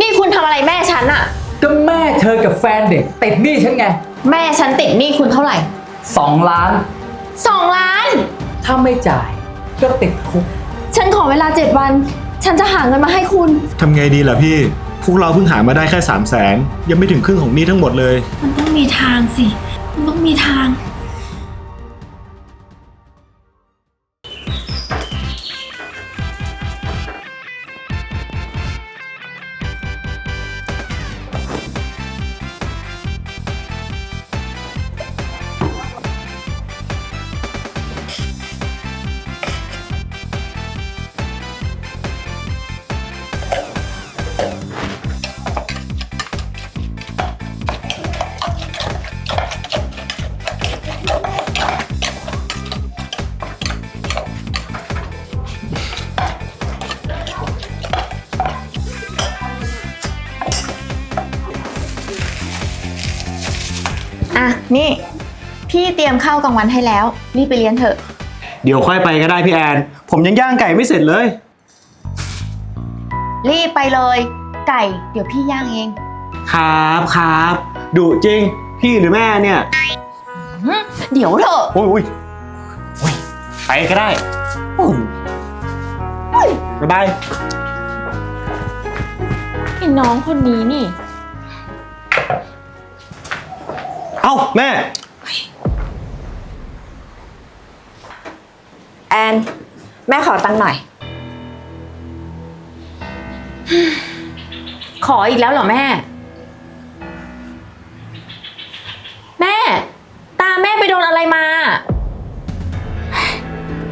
นี่คุณทำอะไรแม่ฉันอะก็แม่เธอกับแฟนเด็กติดหนี้ฉันไงแม่ฉันติดหนี้คุณเท่าไหร่สองล้าน สองล้าน ถ้าไม่จ่ายก็ติดคุก ฉันขอเวลาเจ็ดวัน ฉันจะหาเงินมาให้คุณ ทำไงดีล่ะพี่ พวกเราเพิ่งหามาได้แค่3 0 0แสนยังไม่ถึงครึ่งของหนี้ทั้งหมดเลย มันต้องมีทางสิ มันต้องมีทาง นี่ พี่เตรียมข้าวกลางวันให้แล้ว รีบไปเรียนเถอะ เดี๋ยวค่อยไปก็ได้พี่แอน ผมยังย่างไก่ไม่เสร็จเลย รีบไปเลย ไก่ เดี๋ยวพี่ย่างเอง ครับครับดุจริง พี่หรือแม่เนี่ยเดี๋ยวเถอะ โอ้ยโอ้ยโอ้ยไปก็ได้อืมบ๊ายบาย ไอ้น้องคนนี้นี่ เอ้าแม่ แอน แม่ขอตังค์หน่อย ขออีกแล้วเหรอแม่ แม่ ตาแม่ไปโดนอะไรมา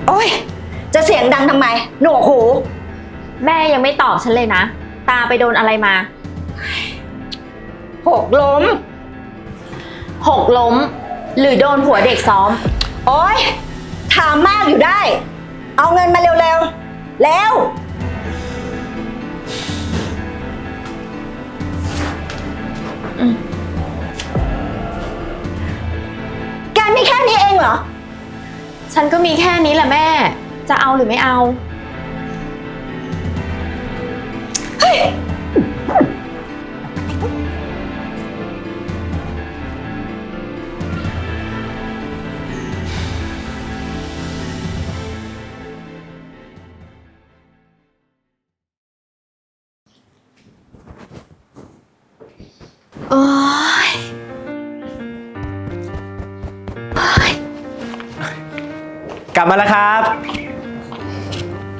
โอ้ย จะเสียงดังทำไม หนวกหู แม่ยังไม่ตอบฉันเลยนะ ตาไปโดนอะไรมา หกล้ม หกล้ม หรือโดนผัวเด็กซ้อม โอ้ยถามมากอยู่ได้ เอาเงินมาเร็วๆ แล้วอืมแกมีแค่นี้เองเหรอ ฉันก็มีแค่นี้แหละแม่ จะเอาหรือไม่เอาโกลับมาแล้วครับ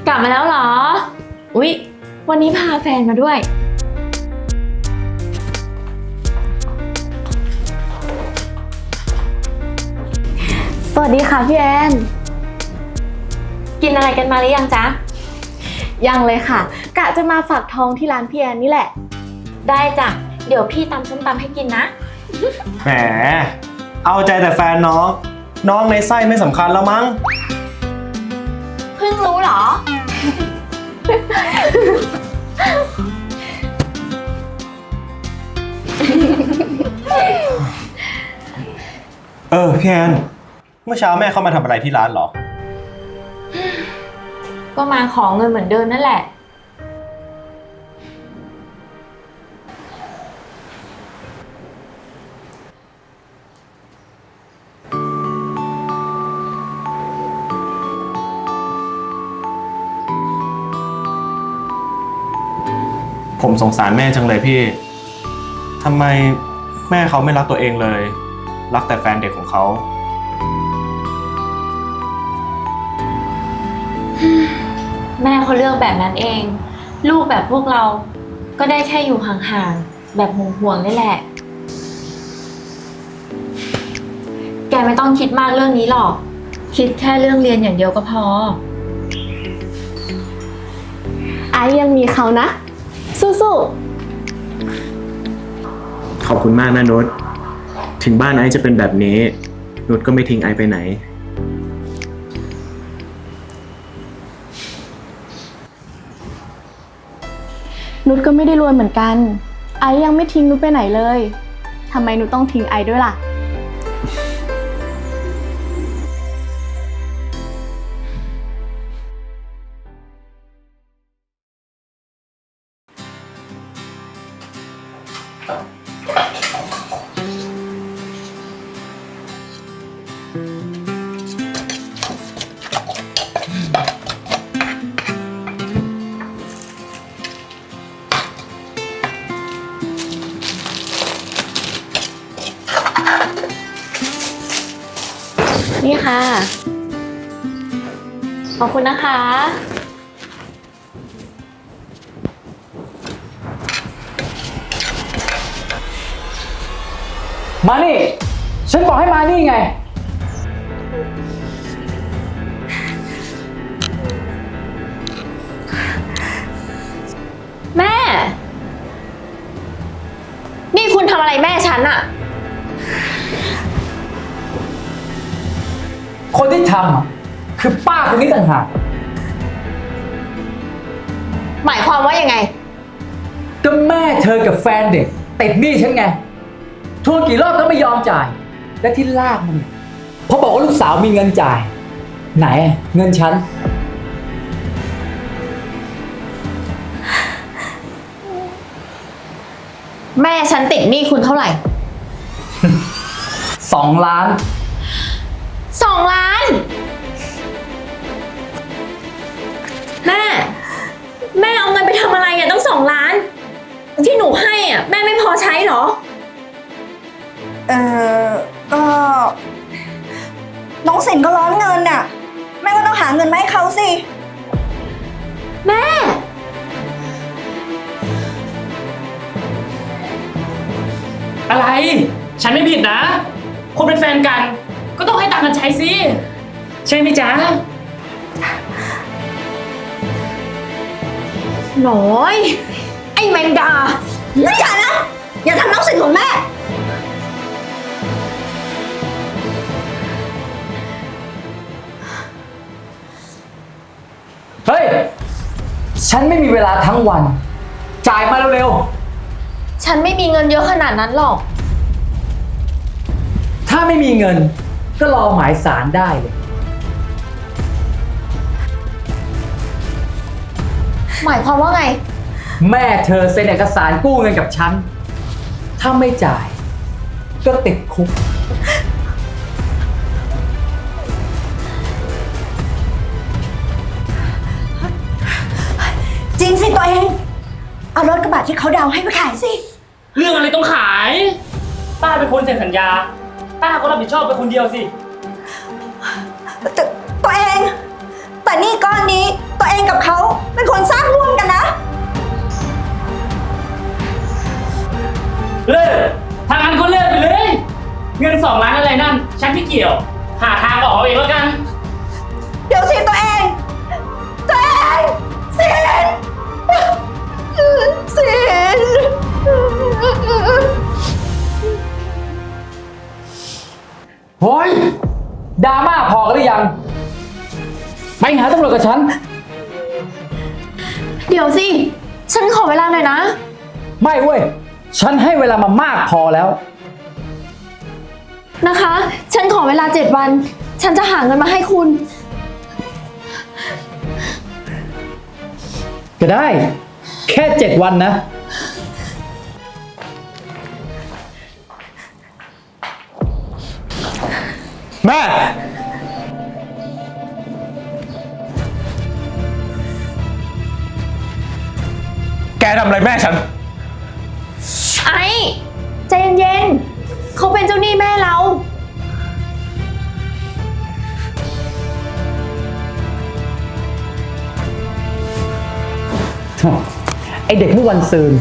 กลับมาแล้วเหรอ อุ๊ย วันนี้พาแฟนมาด้วย สวัสดีค่ะพี่แอน กินอะไรกันมาหรือยังจ๊ะ ยังเลยค่ะ กะจะมาฝากท้องที่ร้านพี่แอนนี่แหละ ได้จ้ะ เดี๋ยวพี่ตำส้มตำให้กินนะ แหม เอาใจแต่แฟนน้อง น้องในไส้ไม่สำคัญแล้วมั้ง เพิ่งรู้เหรอ เออพี่แอนเมื่อเช้าแม่เข้ามาทำอะไรที่ร้านเหรอ ก็มาขอเงินเหมือนเดิมนั่นแหละ ผมสงสารแม่จังเลยพี่ทำไมแม่เขาไม่รักตัวเองเลย รักแต่แฟนเด็กของเขา แม่เขาเลือกแบบนั้นเอง ลูกแบบพวกเราก็ได้แค่อยู่ห่างๆ แบบห่วงๆนี่แหละ แกไม่ต้องคิดมากเรื่องนี้หรอก คิดแค่เรื่องเรียนอย่างเดียวก็พอ ไอ้ยังมีเขานะ สู้ขอบคุณมากนะนุชถึงบ้านไอซ์จะเป็นแบบนี้ นุชก็ไม่ทิ้งไอซ์ไปไหน ๆนุชก็ไม่ได้รวยเหมือนกัน ไอ้ยังไม่ทิ้งนุชไปไหนเลยทำไมนุชต้องทิ้งไอ้ด้วยล่ะ ค่ะ ขอบคุณนะคะ มานี่ ฉันบอกให้มานี่ไง แม่ นี่คุณทำอะไรแม่ฉันอะ ที่ทำอะคือป้าคนนี้ต่างหาก หมายความว่ายังไง ก็แม่เธอกับแฟนเด็กติดหนี้ฉันไง ทวงกี่รอบก็ไม่ยอมจ่าย และที่ลากมันเนี่ยเพราะบอกว่าลูกสาวมีเงินจ่าย ไหนเงินฉัน แม่ฉันติดหนี้คุณเท่าไหร่ สองล้าน สองล้าน แม่เอาเงินไปทำอะไรอะต้องสองล้าน ที่หนูให้อะแม่ไม่พอใช้เหรอ เออก็น้องสินก็ร้อนเงินน่ะ แม่ก็ต้องหาเงินมาให้เขาสิ แม่ อะไร ฉันไม่ผิดนะ คนเป็นแฟนกัน ก็ต้องให้ตังค์กันใช้สิ ใช่ไหมจ๊ะ น้อย ไอ้แมงดา ไม่อย่านะ อย่าทำน้องสินของแม่ เฮ้ย ฉันไม่มีเวลาทั้งวัน จ่ายมาเร็วฉันไม่มีเงินเยอะขนาดนั้นหรอก ๆ ถ้าไม่มีเงิน ก็รอหมายสารได้เลย หมายความว่าไง แม่เธอเซ็นเอกสารกู้เงินกับฉัน ถ้าไม่จ่าย ก็ติดคุก จริงสิตัวเอง เอารถกระบะที่เขาดาวน์ให้ไปขายสิ เรื่องอะไรต้องขาย ป้าเป็นคนเซ็นสัญญา ป้าก็รับผิดชอบไปคนเดียวสิ ตตัวเอง แต่นี่ก้อนนี้ตัว เองกับเขาเป็นคนสร้างร่วมกันนะ เลิกทางนั้นก็เลิกไปเลย เงินสองล้านอะไรนั่น ฉันไม่เกี่ยว หาทางออกเอาเองแล้วกัน เดี๋ยวสิตัวเองตัวเองสินสินโฮ้ยดราม่าพอกันหรือยัง ไปหาตำรวจกับฉัน เดี๋ยวสิ ฉันขอเวลาหน่อยนะ ไม่เว้ย ฉันให้เวลามามากพอแล้ว นะคะ ฉันขอเวลาเจ็ดวัน ฉันจะหาเงินมาให้คุณ ก็ได้ แค่เจ็ดวันนะ แม่ ทำอะไรแม่ฉัน ไอ้ใจเย็นๆเขาเป็นเจ้าหนี้แม่เรา ไอเด็กเมื่อวันซืน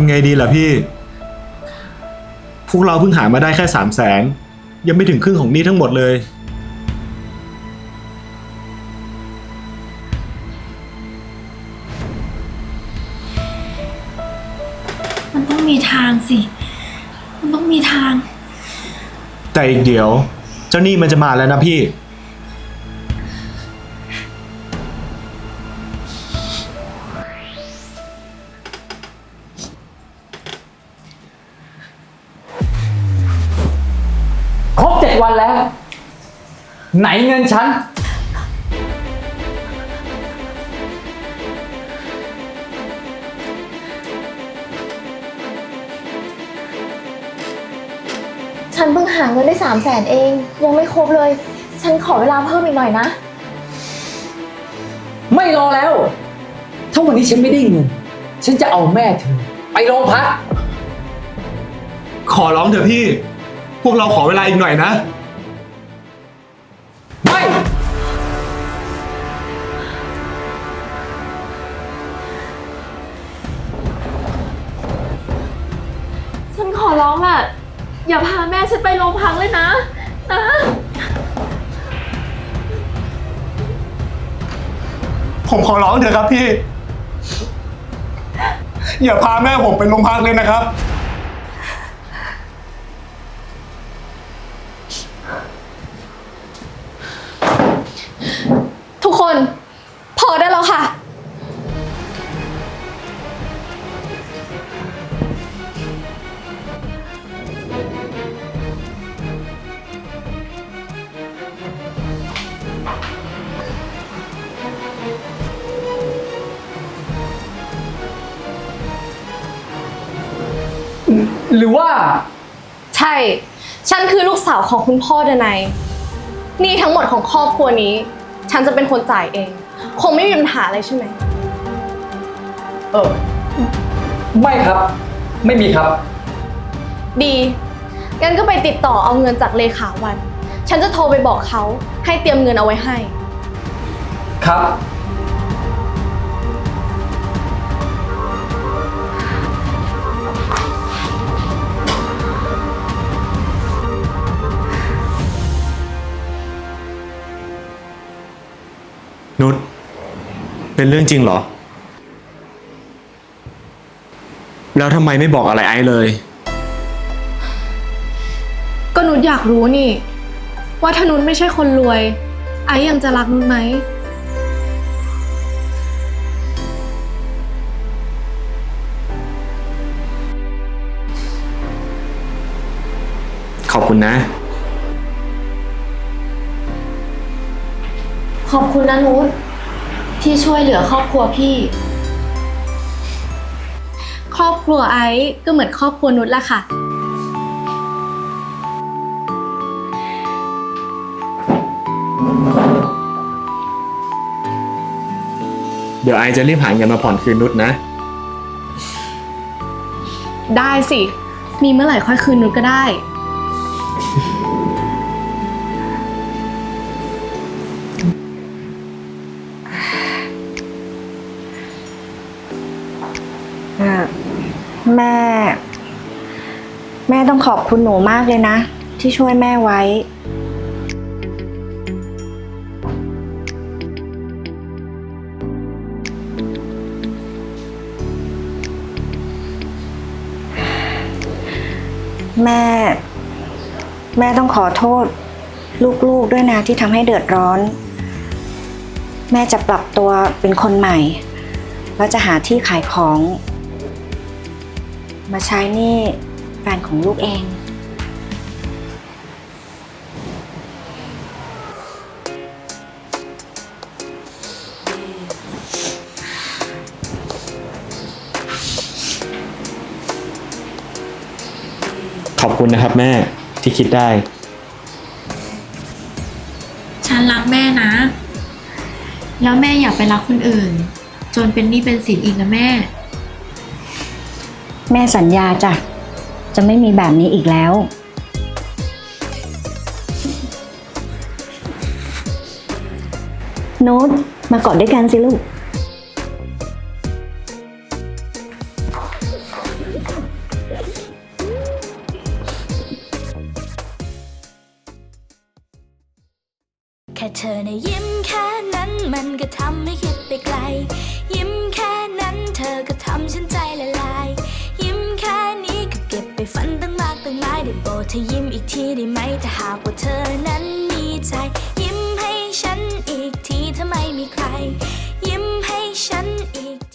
ำไงดีล่ะพี่ พวกเราเพิ่งหามาได้แค่สามแสนยังไม่ถึงครึ่งของหนี้ทั้งหมดเลย มันต้องมีทางสิ มันต้องมีทาง แต่อีกเดี๋ยว เจ้าหนี้มันจะมาแล้วนะพี่ ไหนเงินฉัน ฉันเพิ่งหาเงินได้สามแสนเอง ยังไม่ครบเลย ฉันขอเวลาเพิ่มอีกหน่อยนะ ไม่รอแล้ว ถ้าวันนี้ฉันไม่ได้เงิน ฉันจะเอาแม่เธอ ไปโรงพัก ขอร้องเถอะพี่ พวกเราขอเวลาอีกหน่อยนะ อร้องล่ะ อย่าพาแม่ฉันไปโรงพักเลยนะนะผมขอร้องเถอะครับพี่ อย่าพาแม่ผมไปโรงพักเลยนะครับ หรือว่าใช่ ฉันคือลูกสาวของคุณพ่อดนัยหนี่ทั้งหมดของครอบครัวนี้ ฉันจะเป็นคนจ่ายเอง คงไม่มีปัญหาอะไรใช่ไหม เออไม่ครับ ไม่มีครับ ดีงั้นก็ไปติดต่อเอาเงินจากเลขาวัน ฉันจะโทรไปบอกเขาให้เตรียมเงินเอาไว้ให้ ครับ นุชเป็นเรื่องจริงเหรอ แล้วทำไมไม่บอกอะไรไอ้เลย ก็นุชอยากรู้นี่ ว่าถ้านุชไม่ใช่คนรวย ไอ้ยังจะรักนุชไหม ขอบคุณนะ ขอบคุณนะนุชที่ช่วยเหลือครอบครัวพี่ ครอบครัวไอ้ก็เหมือนครอบครัวนุชแหละค่ะ เดี๋ยวไอจะรีบหาเงินมาผ่อนคืนนุชนะ ได้สิ มีเมื่อไหร่ค่อยคืนนุชก็ได้ แม่ แม่ต้องขอบคุณหนูมากเลยนะ ที่ช่วยแม่ไว้ แม่ แม่ต้องขอโทษ ลูกๆด้วยนะที่ทำให้เดือดร้อน แม่จะปรับตัวเป็นคนใหม่ แล้วจะหาที่ขายของ มาใช้หนี่แฟนของลูกเอง ขอบคุณนะครับแม่ที่คิดได้ ฉันรักแม่นะ แล้วแม่อยากไปรักคนอื่น จนเป็นหนี้เป็นสินอีกนะแม่ แม่สัญญาจ้ะ จะไม่มีแบบนี้อีกแล้ว โน้ตมากอดด้วยกันสิลูก แค่เธอในะยิ้มแค่นั้นมันก็ทำให้คิดไปไกล ยิ้มแค่นั้นเธอก็ทำฉันใจ ได้โปรดเธอยิ้มอีกทีได้ไหมถ้าหากว่าเธอนั้นมีใจ ยิ้มให้ฉันอีกทีถ้าไม่มีใคร ยิ้มให้ฉันอีกที